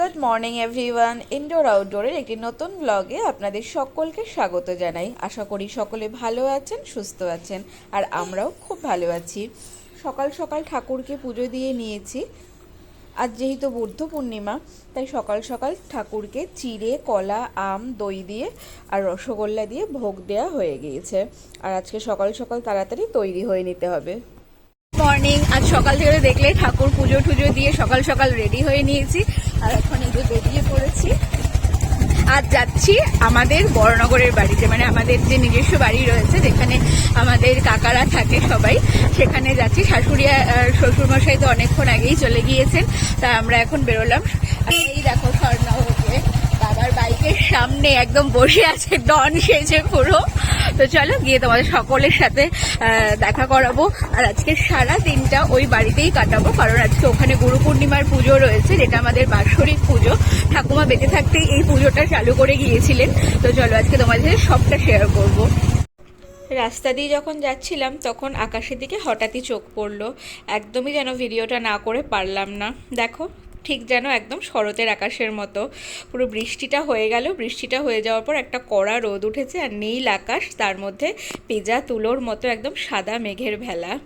Good morning, everyone. Indoor আউটডোরের একটি নতুন ব্লগে আপনাদের সকলকে স্বাগত জানাই। আশা করি সকলে ভালো আছেন, সুস্থ আছেন, আর আমরাও খুব ভালো আছি। সকাল সকাল ঠাকুরকে পুজো দিয়ে নিয়েছি। আজ যেহেতু বুদ্ধ পূর্ণিমা, তাই সকাল সকাল ঠাকুরকে চিড়ে, কলা, আম, দই দিয়ে আর রসগোল্লা দিয়ে ভোগ দেওয়া হয়ে গিয়েছে। আর আজকে সকাল সকাল তাড়াতাড়ি তৈরি হয়ে নিতে হবে। মর্নিং আজ সকাল থেকে দেখলে ঠাকুর পুজো টুজো দিয়ে সকাল সকাল রেডি হয়ে নিয়েছি। আর এখন এই যে বেরিয়ে পড়েছি। আজ যাচ্ছি আমাদের বড়নগরের বাড়িতে মানে আমাদের যে নিজস্ব বাড়ি রয়েছে, যেখানে আমাদের কাকারা থাকে সবাই, সেখানে যাচ্ছি। শাশুড়িয়া শ্বশুরমশাই তো অনেকক্ষণ আগেই চলে গিয়েছেন, তা আমরা এখন বেরোলাম আর এই দেখো স্বর্ণাবকে বাবার বাইকের সামনে একদম বসে আছে, ডন সেজে পুরো। তো চলো গিয়ে তোমাদের সকলের সাথে দেখা করাবো। আর আজকে সারা দিনটা ওই বাড়িতেই কাটাবো, কারণ আজকে ওখানে গুরু পূর্ণিমার পুজো রয়েছে, যেটা আমাদের বাৎসরিক পুজো। ঠাকুমা বেঁচে থাকতেই এই পুজোটা চালু করে গিয়েছিলেন। তো চলো আজকে তোমাদের সাথে সবটা শেয়ার করব। রাস্তা দিয়ে যখন যাচ্ছিলাম, তখন আকাশের দিকে হঠাৎই চোখ পড়ল। একদমই যেন ভিডিওটা না করে পারলাম না। দেখো ঠিক যেন একদম শরতের আকাশের মতো। পুরো বৃষ্টিটা হয়ে গেল। বৃষ্টিটা হয়ে যাওয়ার পর একটা কড়া রোদ উঠেছে আর নীল আকাশ, তার মধ্যে পেঁজা তুলোর মতো একদম সাদা মেঘের ভেলা।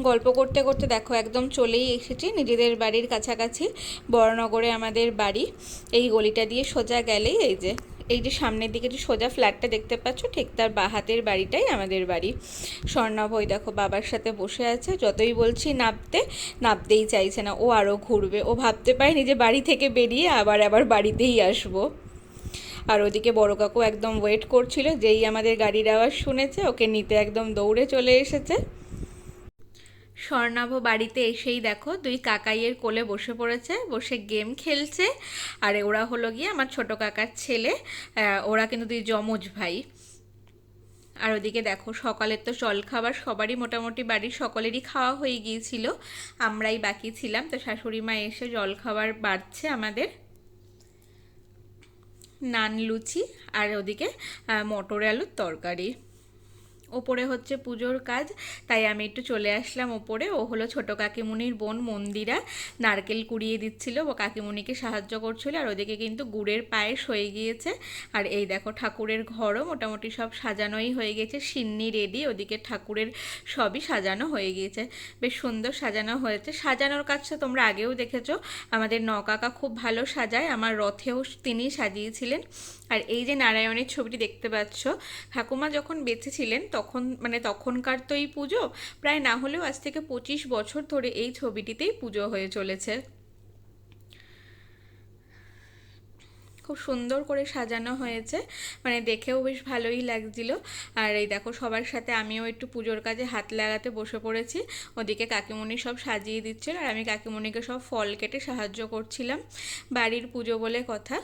গল্প করতে করতে দেখো, একদম চলেই এসেছি নিজেদের বাড়ির কাছাকাছি। বড়নগরে আমাদের বাড়ি। এই গলিটা দিয়ে সোজা গেলেই এই যে এই যে সামনের দিকে যে সোজা ফ্ল্যাটটা দেখতে পাচ্ছ, ঠিক তার বাহাতের বাড়িটাই আমাদের বাড়ি। স্বর্ণাভ দেখো বাবার সাথে বসে আছে, যতই বলছি নামতে নামতেই চাইছে না, ও আরও ঘুরবে। ও ভাবতে পারেনি যে বাড়ি থেকে বেরিয়ে আবার আবার বাড়িতেই আসব। আর ওদিকে বড় কাকু একদম ওয়েট করছিল, যেই আমাদের গাড়ির আওয়াজ শুনেছে, ওকে নিতে একদম দৌড়ে চলে এসেছে। স্বর্ণাভ বাড়িতে এসেই দেখো দুই কাকাইয়ের কোলে বসে পড়েছে, বসে গেম খেলছে। আর ওরা হলো গিয়ে আমার ছোট কাকার ছেলে ওরা কিন্তু দুই যমজ ভাই। আর ওদিকে দেখো সকালের তো জলখাবার সবারই মোটামুটি বাড়ির সকলেরই খাওয়া হয়ে গিয়েছিল। আমরাই বাকি ছিলাম, তো শাশুড়ি মা এসে জলখাবার বাড়ছে আমাদের। নান, লুচি, আর ওদিকে মটর আলুর তরকারি। ওপরে হচ্ছে পুজোর কাজ, তাই আমি একটু চলে আসলাম ওপরে। ও হলো ছোট কাকিমুনির বোন মন্দিরা। নারকেল কুড়িয়ে দিচ্ছিল, ও কাকিমুনিকে সাহায্য করছিল, আর ওদিকে কিন্তু গুড়ের পায়েস হয়ে গিয়েছে। আর এই দেখো ঠাকুরের ঘরও মোটামুটি সব সাজানোই হয়ে গেছে, সিন্নি রেডি, ওদিকে ঠাকুরের সবই সাজানো হয়ে গিয়েছে। বেশ সুন্দর সাজানো হয়েছে। সাজানোর কাজটা তোমরা আগেও দেখেছ, আমাদের নকাকা খুব ভালো সাজায়, আমার রথেও তিনি সাজিয়েছিলেন। আর এই যে নারায়ণের ছবিটি দেখতে পাচ্ছ, ঠাকুমা যখন বেঁচে ছিলেন তখন মানে তখনকার তো এই পুজো, প্রায় না হলেও আজ থেকে পঁচিশ বছর ধরে এই ছবিটিতেই পুজো হয়ে চলেছে। খুব সুন্দর করে সাজানো হয়েছে মানে দেখেও বেশ ভালোই লাগছিল। আর এই দেখো, সবার সাথে আমিও একটু পুজোর কাজে হাত লাগাতে বসে পড়েছি। ওদিকে কাকিমণি সব সাজিয়ে দিচ্ছিল, আর আমি কাকিমণিকে সব ফল কেটে সাহায্য করছিলাম। বাড়ির পুজো বলে কথা।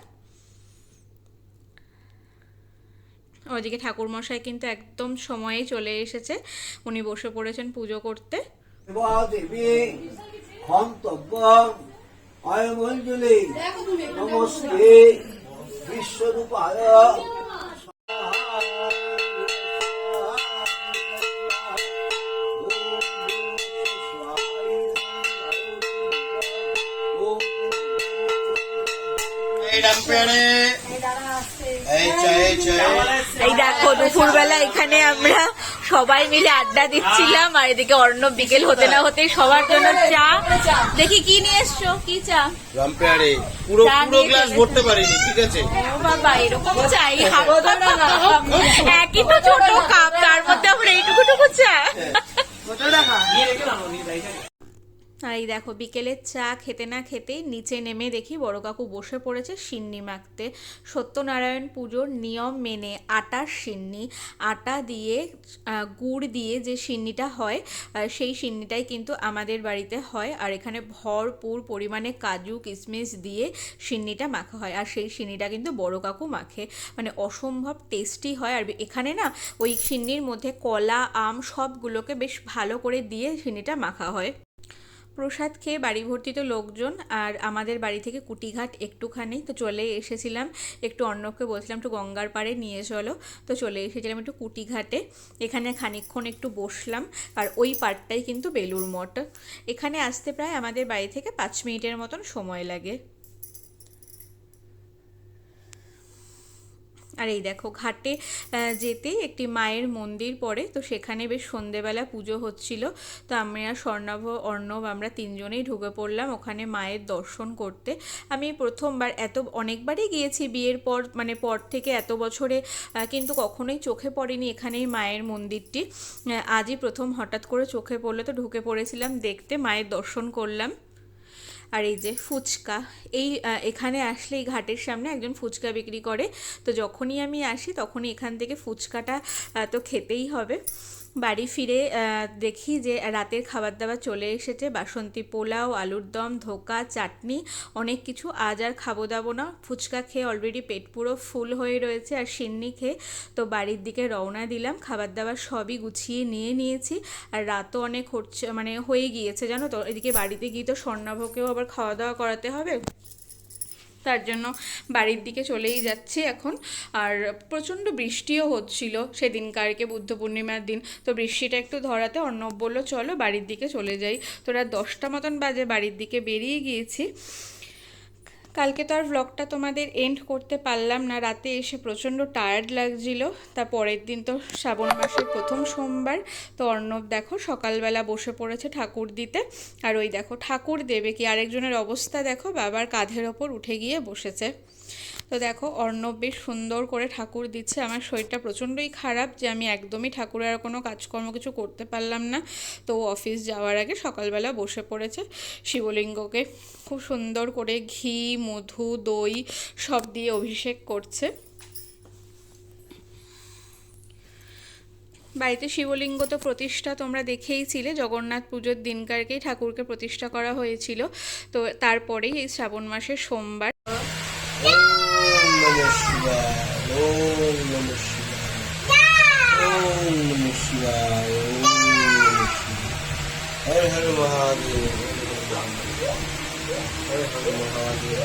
ওদিকে ঠাকুরমশাই কিন্তু একদম সময়ে চলে এসেছে। উনি বসে পড়েছেন পুজো করতে। নমস্তে বিশ্বরূপায় এই দেখো দুপুরবেলা এখানে আমরা সবাই মিলে আড্ডা দিচ্ছিলাম আর এদিকে অর্ণব বিকেল হতে না হতে সবার জন্য চা। দেখি কি নিয়ে এসছো? কি চা? রামপেয়ারে পুরো পুরো গ্লাস ভরতে পারিনি ঠিক আছে? ও বাবা এরকম চাই একই তো ছোট কাপ তার মধ্যে আমরা এইটুকু টুকু চা আর এই দেখো, বিকেলের চা খেতে না খেতেই নিচে নেমে দেখি বড় কাকু বসে পড়েছে সিন্নি মাখতে। সত্যনারায়ণ পুজোর নিয়ম মেনে আটার সিন্নি, আটা দিয়ে গুড় দিয়ে যে সিন্নিটা হয় সেই সিন্নিটাই কিন্তু আমাদের বাড়িতে হয়। আর এখানে ভরপুর পরিমাণে কাজু কিশমিশ দিয়ে সিন্নিটা মাখা হয়। আর সেই সিন্নিটা কিন্তু বড় কাকু মাখে। মানে অসম্ভব টেস্টি হয়। আর এখানে না, ওই সিন্নির মধ্যে কলা, আম সবগুলোকে বেশ ভালো করে দিয়ে সিন্নিটা মাখা হয়। প্রসাদ খেয়ে বাড়ি ভর্তি তো লোকজন আর আমাদের বাড়ি থেকে কুটিঘাট একটুখানি। তো চলে এসেছিলাম, একটু অন্যকে বলছিলাম, একটু গঙ্গার পাড়ে নিয়ে চলো। তো চলে এসেছিলাম একটু কুটিঘাটে। এখানে খানিক্ষণ একটু বসলাম, আর ওই পাড়টাই কিন্তু বেলুর মঠ। এখানে আসতে প্রায় আমাদের বাড়ি থেকে পাঁচ মিনিটের মতন সময় লাগে। আর এই দেখো ঘাটে যেতে একটি মায়ের মন্দির পড়ে, তো সেখানে বেশ সন্ধেবেলা পুজো হচ্ছিল। তো আমি আর স্বর্ণাভ, অর্ণব আমরা তিনজনেই ঢুকে পড়লাম ওখানে মায়ের দর্শন করতে। আমি প্রথমবার এত, অনেকবারই গিয়েছি বিয়ের পর মানে পর থেকে এত বছরে কিন্তু কখনোই চোখে পড়েনি এখানেই মায়ের মন্দিরটি। আজই প্রথম হঠাৎ করে চোখে পড়ল তো ঢুকে পড়েছিলাম, দেখতে মায়ের দর্শন করলাম। আর এই যে ফুচকা, এই এখানে আসলে এই ঘাটের সামনে একজন ফুচকা বিক্রি করে। তো যখনই আমি আসি তখনই এখান থেকে ফুচকাটা তো খেতেই হবে। বাড়ি ফিরে দেখি যে রাতের খাবার দাবার চলে এসেছে। বাসন্তী পোলাও, আলুর দম, ধোকা, চাটনি, অনেক কিছু। আজ আর খাব দাবো না। ফুচকা খেয়ে অলরেডি পেট পুরো ফুল হয়ে রয়েছে আর সিন্নি খেয়ে তো বাড়ির দিকে রওনা দিলাম। খাবার দাবার সবই গুছিয়ে নিয়ে নিয়েছি আর রাতও অনেক হচ্ছে মানে হয়ে গিয়েছে, জানো তো? এদিকে বাড়িতে গিয়ে তো স্বর্ণাভকেও আবার খাওয়া দাওয়া করাতে হবে। তার জন্য বাড়ির দিকে চলেই যাচ্ছে এখন। আর প্রচণ্ড বৃষ্টিও হচ্ছিল সেদিনকারকে বুদ্ধ পূর্ণিমার দিন। তো বৃষ্টিটা একটু ধরাতে অর্ণব বলল, চলো বাড়ির দিকে চলে যাই। তো রাত দশটা মতন বাজে বাড়ির দিকে বেরিয়ে গিয়েছি। কালকে তো আর ভ্লগটা তোমাদের এন্ড করতে পারলাম না। রাতে এসে প্রচণ্ড টায়ার্ড লাগছিল। তা পরের দিন তো শ্রাবণ মাসের প্রথম সোমবার। তো অর্ণব দেখো সকালবেলা বসে পড়েছে ঠাকুর দিতে। আর ওই দেখো ঠাকুর দেবে কি? আরেকজনের অবস্থা দেখো বাবার কাঁধের ওপর উঠে গিয়ে বসেছে। তো দেখো অর্ণব বেশ সুন্দর করে ঠাকুর দিচ্ছে। আমার শরীরটা প্রচণ্ডই খারাপ যে আমি একদমই ঠাকুরের আর কোনো কাজকর্ম কিছু করতে পারলাম না। তো অফিস যাওয়ার আগে সকালবেলা বসে পড়েছে। শিবলিঙ্গকে খুব সুন্দর করে ঘি, মধু, দই সব দিয়ে অভিষেক করছে। বাড়িতে শিবলিঙ্গ তো প্রতিষ্ঠা তোমরা দেখেইছিলে। জগন্নাথ পুজোর দিনকারকেই ঠাকুরকে প্রতিষ্ঠা করা হয়েছিল। তো তারপরেই এই শ্রাবণ মাসের সোমবার ওম নমঃ শিবায় ওম নমঃ শিবায় ওম নমঃ শিবায় ওম নমঃ শিবায় হর হর মহাদেব হর হর মহাদেব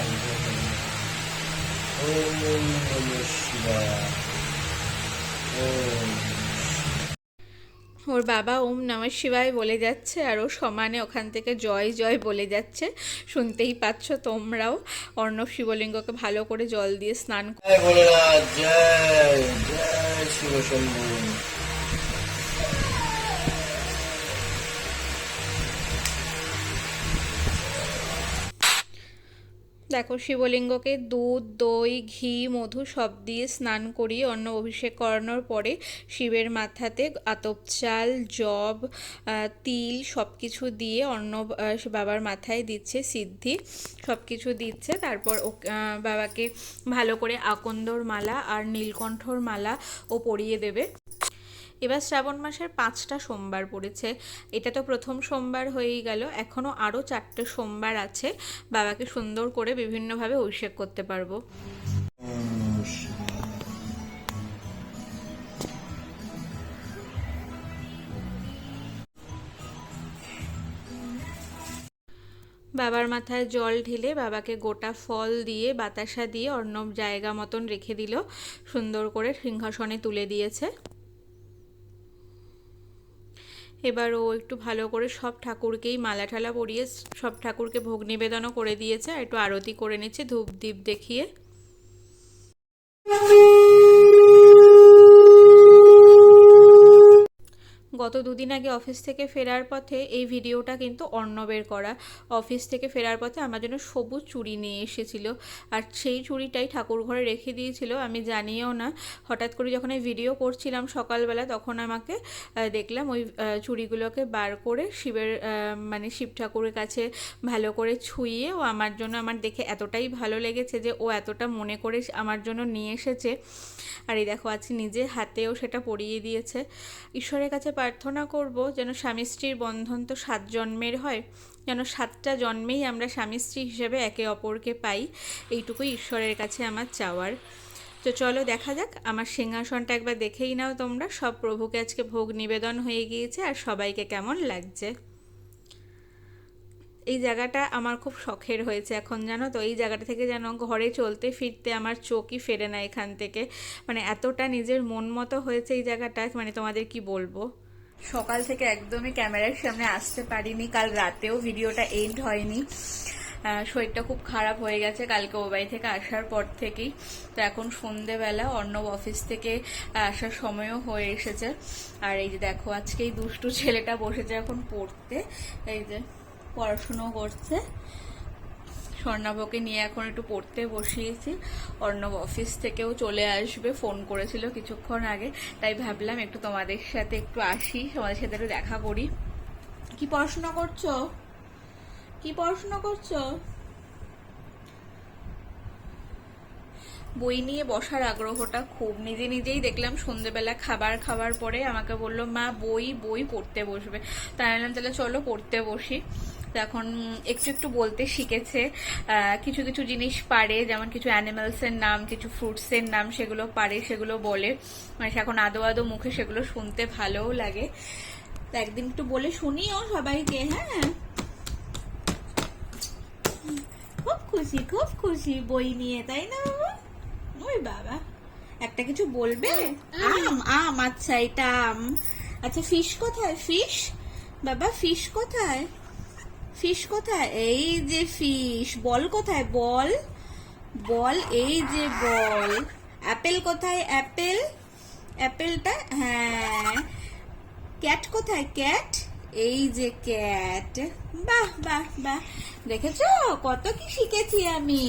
ওম নমঃ শিবায় ওম ওর বাবা ওম নমঃ শিবায় বলে যাচ্ছে আর ও সমানে ওখান থেকে জয় জয় বলে যাচ্ছে। শুনতেই পাচ্ছ তোমরাও। অর্ণব শিবলিঙ্গকে ভালো করে জল দিয়ে স্নান জয় জয় দেখো শিবলিঙ্গকে দুধ, দই, ঘি, মধু সব দিয়ে স্নান করিয়ে অন্ন অভিষেক করানোর পরে শিবের মাথাতে আতপ চাল, জব তিল সব কিছু দিয়ে অন্ন বাবার মাথায় দিচ্ছে সিদ্ধি, সব কিছু দিচ্ছে। তারপর বাবাকে ভালো করে আকন্দর মালা আর নীলকণ্ঠর মালা ও পরিয়ে দেবে। এবার শ্রাবণ মাসের পাঁচটা সোমবার পড়েছে। এটা তো প্রথম সোমবার হয়েই গেল। এখনও আরও চারটে সোমবার আছে। বাবাকে সুন্দর করে বিভিন্নভাবে অভিষেক করতে পারব। বাবার মাথায় জল ঢেলে বাবাকে গোটা ফল দিয়ে, বাতাসা দিয়ে অর্ণব জায়গা মতন রেখে দিল। সুন্দর করে সিংহাসনে তুলে দিয়েছে। এবার ও একটু ভালো করে সব ঠাকুরকেই মালা ঠালা পরিয়ে সব ঠাকুরকে ভোগ নিবেদনও করে দিয়েছে একটু আরতি করে নিচ্ছে ধূপ দ্বীপ দেখিয়ে। গত দুদিন আগে অফিস থেকে ফেরার পথে এই ভিডিওটা কিন্তু অর্ণবের করা। অফিস থেকে ফেরার পথে আমার জন্য সবুজ চুড়ি নিয়ে এসেছিল। আর সেই চুড়িটাই ঠাকুর ঘরে রেখে দিয়েছিল, আমি জানিও না। হঠাৎ করে যখন এই ভিডিও করছিলাম সকালবেলা, তখন আমাকে দেখলাম ওই চুড়িগুলোকে বার করে শিবের মানে শিব ঠাকুরের কাছে ভালো করে ছুঁয়ে ও আমার জন্য আমার দেখে এতটাই ভালো লেগেছে যে ও এতটা মনে করে আমার জন্য নিয়ে এসেছে। আর এই দেখো, আজ নিজে হাতেও সেটা পরিয়ে দিয়েছে। ঈশ্বরের কাছে প্রার্থনা করব যেন স্বামী স্ত্রীর বন্ধন তো সাত জন্মের হয়, যেন সাতটা জন্মেই আমরা স্বামী স্ত্রী হিসেবে একে অপরকে পাই। এইটুকুই ঈশ্বরের কাছে আমার চাওয়ার। তো চলো দেখা যাক, আমার সিংহাসনটা একবার দেখেই নাও তোমরা। সব প্রভুকে আজকে ভোগ নিবেদন হয়ে গিয়েছে আর সবাইকে কেমন লাগছে। এই জায়গাটা আমার খুব শখের হয়েছে এখন, জানো তো? এই জায়গাটা থেকে যেন ঘরে চলতে ফিরতে আমার চোখই ফেরে না এখান থেকে। মানে এতটা নিজের মন মতো হয়েছে এই জায়গাটা মানে তোমাদের কি বলব? সকাল থেকে একদমই ক্যামেরার সামনে আসতে পারিনি। কাল রাতেও ভিডিওটা এন্ড হয়নি। শরীরটা খুব খারাপ হয়ে গেছে কালকে ও বাড়ি থেকে আসার পর থেকেই। তো এখন সন্ধেবেলা অর্ণব অফিস থেকে আসার সময়ও হয়ে এসেছে। আর এই যে দেখো আজকে এই দুষ্টু ছেলেটা বসেছে এখন পড়তে। এই যে পড়াশুনো করছে। স্বর্ণাবকে নিয়ে এখন একটু পড়তে বসিয়েছি। অর্ণব অফিস থেকেও চলে আসবে, ফোন করেছিল কিছুক্ষণ আগে। তাই ভাবলাম একটু তোমাদের সাথে একটু আসি, তোমাদের সাথে একটু দেখা করি। কি পড়াশোনা করছ? কি পড়াশোনা করছ? বই নিয়ে বসার আগ্রহটা খুব। নিজে নিজেই দেখলাম সন্ধেবেলা খাবার খাওয়ার পরে আমাকে বলল, মা, বই বই পড়তে বসবে। তাই বললাম তাহলে চলো পড়তে বসি। তো এখন একটু একটু বলতে শিখেছে কিছু কিছু জিনিস পারে, যেমন কিছু অ্যানিমালস এর নাম, কিছু ফ্রুটস এর নাম সেগুলো পারে, সেগুলো বলে। মানে এখন আদো আদো মুখে সেগুলো শুনতে ভালোও লাগে। তো একদিন একটু বলে শুনিও সবাইকে হ্যাঁ। খুব খুশি খুব খুশি বই নিয়ে, তাই না বাবা? ওই বাবা। একটা কিছু বলবে? আম আম আচ্ছা এটা আম। আচ্ছা ফিশ কোথায়? ফিশ বাবা ফিশ কোথায়? ফিশ কোথায়? এই যে ফিশ বল কোথায়? বল। বল, এই যে বল। অ্যাপেল কোথায়? অ্যাপেল। অ্যাপেলটা হ্যাঁ। ক্যাট কোথায়? ক্যাট। এই যে ক্যাট। বাহ বাহ বাহ। দেখেছ? কত কি শিখেছি আমি।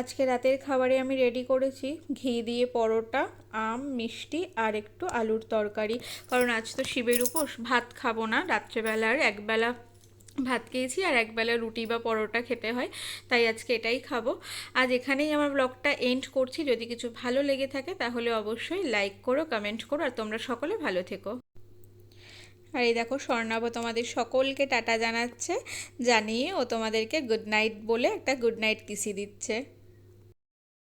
আজকে রাতের খাবারে আমি রেডি করেছি ঘি দিয়ে পরোটা, আম, মিষ্টি আর একটু আলুর তরকারি। কারণ আজ তো শিবের উপোস, ভাত খাব না। রাত্রেবেলার একবেলা ভাত খেয়েছি আর একবেলা রুটি বা পরোটা খেতে হয়, তাই আজকে এটাই খাব। আজ এখানেই আমার ব্লগটা এন্ড করছি। যদি কিছু ভালো লেগে থাকে তাহলে অবশ্যই লাইক করো কমেন্ট করো আর তোমরা সকলে ভালো থেকো। আর এই দেখো, স্বর্ণাব তোমাদের সকলকে টাটা জানাচ্ছে। জানিয়ে ও তোমাদেরকে গুড নাইট বলে একটা গুড নাইট কিসি দিচ্ছে।